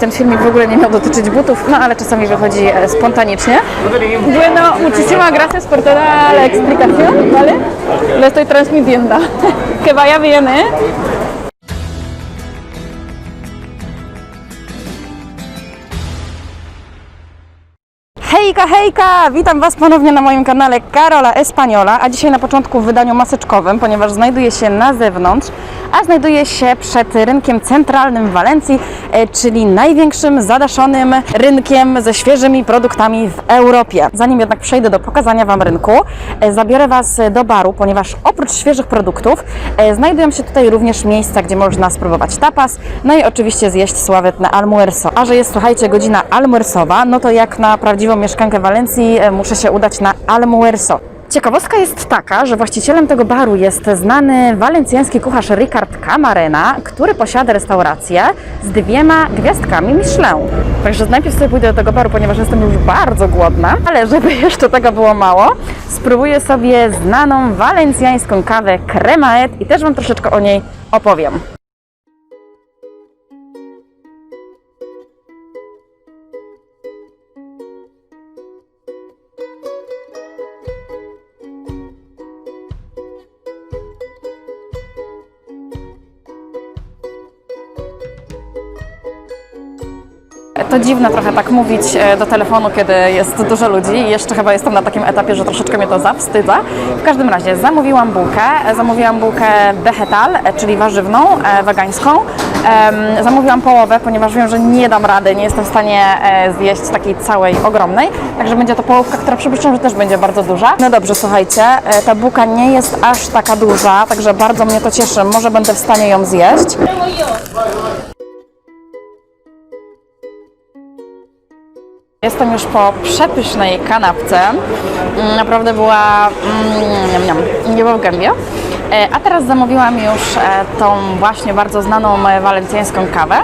Ten filmik w ogóle nie miał dotyczyć butów, no ale czasami wychodzi e, spontanicznie. Bueno, muchísimas gracias por toda la explicación, ¿vale? Le estoy transmitiendo. Que vaya bien, ¿eh? Hejka, hejka! Witam Was ponownie na moim kanale Karola Espaniola, a dzisiaj na początku w wydaniu maseczkowym, ponieważ znajduję się na zewnątrz, a znajduję się przed rynkiem centralnym w Walencji, e, czyli największym zadaszonym rynkiem ze świeżymi produktami w Europie. Zanim jednak przejdę do pokazania Wam rynku, e, zabiorę Was do baru, ponieważ oprócz świeżych produktów e, znajdują się tutaj również miejsca, gdzie można spróbować tapas, no i oczywiście zjeść sławetne almuerzo. A że jest, słuchajcie, godzina almuersowa, no to jak na prawdziwą mieszkankę Walencji e, muszę się udać na almuerzo. Ciekawostka jest taka, że właścicielem tego baru jest znany walencjański kucharz Ricard Camarena, który posiada restaurację z dwiema gwiazdkami Michelin. Także najpierw sobie pójdę do tego baru, ponieważ jestem już bardzo głodna, ale żeby jeszcze tego było mało, spróbuję sobie znaną walencjańską kawę Cremaet i też Wam troszeczkę o niej opowiem. To dziwne trochę tak mówić e, do telefonu, kiedy jest dużo ludzi jeszcze chyba jestem na takim etapie, że troszeczkę mnie to zawstydza. W każdym razie zamówiłam bułkę, e, zamówiłam bułkę vegetal, e, czyli warzywną, wegańską. Zamówiłam połowę, ponieważ wiem, że nie dam rady, nie jestem w stanie zjeść takiej całej ogromnej, także będzie to połówka, która przypuszczam, że też będzie bardzo duża. No dobrze, słuchajcie, ta bułka nie jest aż taka duża, także bardzo mnie to cieszy, może będę w stanie ją zjeść. Jestem już po przepysznej kanapce. Mm, Naprawdę była mm, niam, niam, nie było w gębie. E, A teraz zamówiłam już e, tą właśnie bardzo znaną e, walencjańską kawę,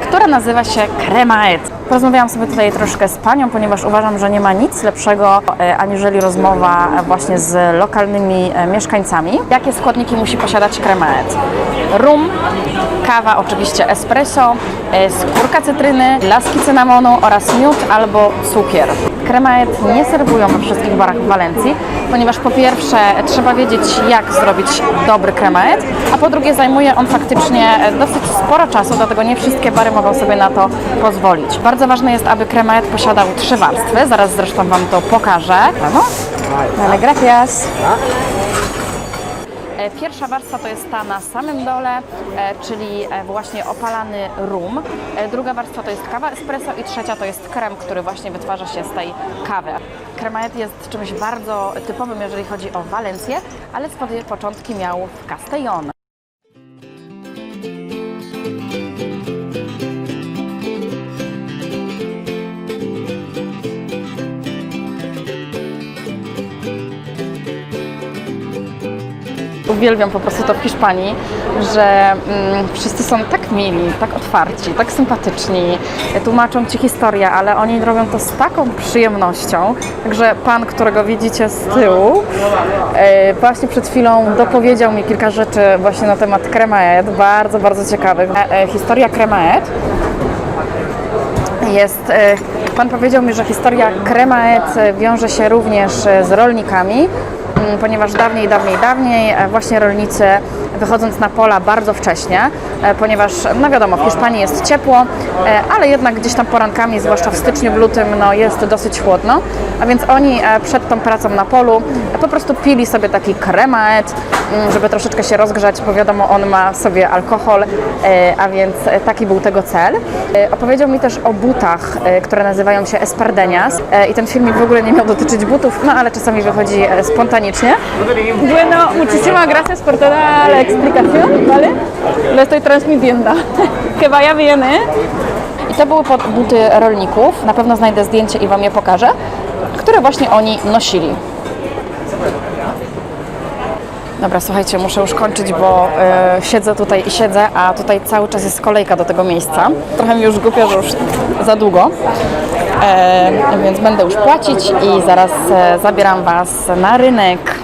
która nazywa się Cremaet. Porozmawiałam sobie tutaj troszkę z panią, ponieważ uważam, że nie ma nic lepszego e, aniżeli rozmowa właśnie z lokalnymi e, mieszkańcami. Jakie składniki musi posiadać Cremaet? Rum, kawa oczywiście espresso, e, skórka cytryny, laski cynamonu oraz miód albo cukier. Kremaet nie serwują we wszystkich barach w Walencji, ponieważ po pierwsze trzeba wiedzieć jak zrobić dobry kremaet, a po drugie zajmuje on faktycznie dosyć sporo czasu, dlatego nie wszystkie bary mogą sobie na to pozwolić. Bardzo ważne jest, aby kremaet posiadał trzy warstwy, zaraz zresztą Wam to pokażę. No, ale gracias. E, Pierwsza warstwa to jest ta na samym dole, e, czyli e, właśnie opalany rum. Druga warstwa to jest kawa espresso i trzecia to jest krem, który właśnie wytwarza się z tej kawy. Kremaet jest czymś bardzo typowym, jeżeli chodzi o Walencję, ale swoje początki miał w Castellón. Uwielbiam po prostu to w Hiszpanii, że mm, wszyscy są tak mili, tak otwarci, tak sympatyczni, tłumaczą Ci historię, ale oni robią to z taką przyjemnością. Także pan, którego widzicie z tyłu, e, właśnie przed chwilą dopowiedział mi kilka rzeczy właśnie na temat Cremaet, bardzo, bardzo ciekawych. E, e, historia Cremaet jest. e, Pan powiedział mi, że historia Cremaet e, wiąże się również z rolnikami, ponieważ dawniej, dawniej, dawniej e, właśnie rolnicy wychodząc na pola bardzo wcześnie, e, ponieważ no wiadomo, w Hiszpanii jest ciepło, ale jednak gdzieś tam porankami, zwłaszcza w styczniu, w lutym, no jest dosyć chłodno, a więc oni e, przed tą pracą na polu e, po prostu pili sobie taki kremaet, m, żeby troszeczkę się rozgrzać, bo wiadomo, on ma sobie alkohol, e, a więc e, taki był tego cel. E, Opowiedział mi też o butach, e, które nazywają się Espardenias e, i ten filmik w ogóle nie miał dotyczyć butów, no ale czasami wychodzi e, spontanicznie. Bueno, muchísimas gracias por toda la explicación, ¿vale? Le estoy transmitiendo. Que vaya bien, ¿eh? I to były buty rolników, na pewno znajdę zdjęcie i Wam je pokażę, które właśnie oni nosili. Dobra, słuchajcie, muszę już kończyć, bo e, siedzę tutaj i siedzę, a tutaj cały czas jest kolejka do tego miejsca. Trochę mi już głupio, że już za długo, e, więc będę już płacić i zaraz e, zabieram Was na rynek.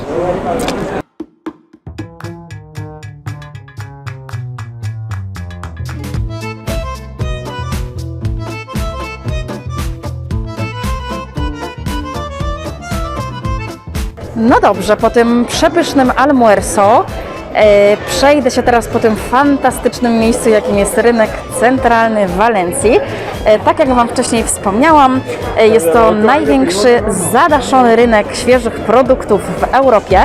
No dobrze, po tym przepysznym almuerzo e, przejdę się teraz po tym fantastycznym miejscu, jakim jest rynek centralny w Walencji. E, tak jak Wam wcześniej wspomniałam, e, jest to największy zadaszony rynek świeżych produktów w Europie.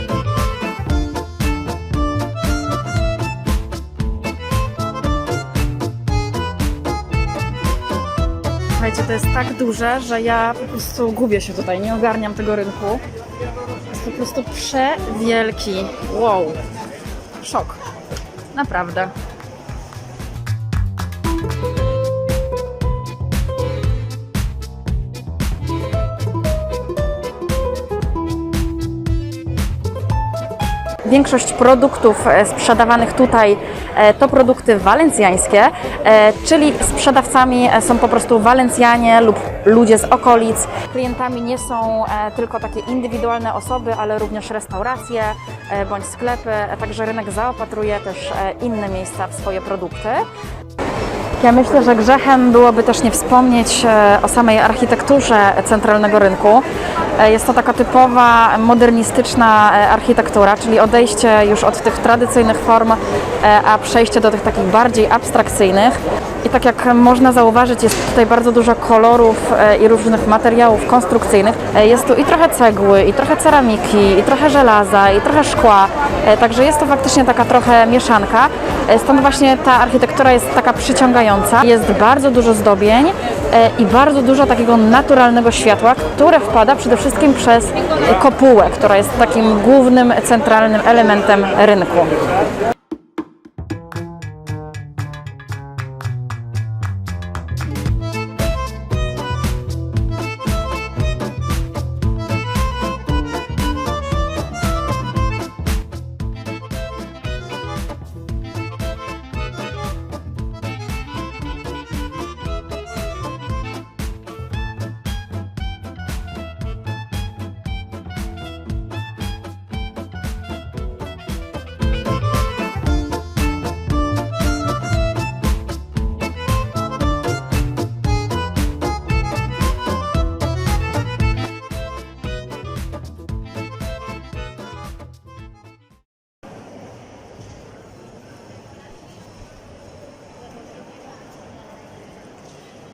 Słuchajcie, to jest tak duże, że ja po prostu gubię się tutaj, nie ogarniam tego rynku. Jest po prostu przewielki. Wow. Szok. Naprawdę. Większość produktów e, sprzedawanych tutaj e, to produkty walencjańskie, e, czyli sprzedawcami są po prostu Walencjanie lub ludzie z okolic. Klientami nie są tylko takie indywidualne osoby, ale również restauracje bądź sklepy, także rynek zaopatruje też inne miejsca w swoje produkty. Ja myślę, że grzechem byłoby też nie wspomnieć o samej architekturze centralnego rynku. E, Jest to taka typowa modernistyczna e, architektura, czyli odejście już od tych tradycyjnych form, e, a przejście do tych takich bardziej abstrakcyjnych. I tak jak można zauważyć, jest tutaj bardzo dużo kolorów i różnych materiałów konstrukcyjnych. Jest tu i trochę cegły, i trochę ceramiki, i trochę żelaza, i trochę szkła. Także jest to faktycznie taka trochę mieszanka. Stąd właśnie ta architektura jest taka przyciągająca. Jest bardzo dużo zdobień i bardzo dużo takiego naturalnego światła, które wpada przede wszystkim przez kopułę, która jest takim głównym, centralnym elementem rynku.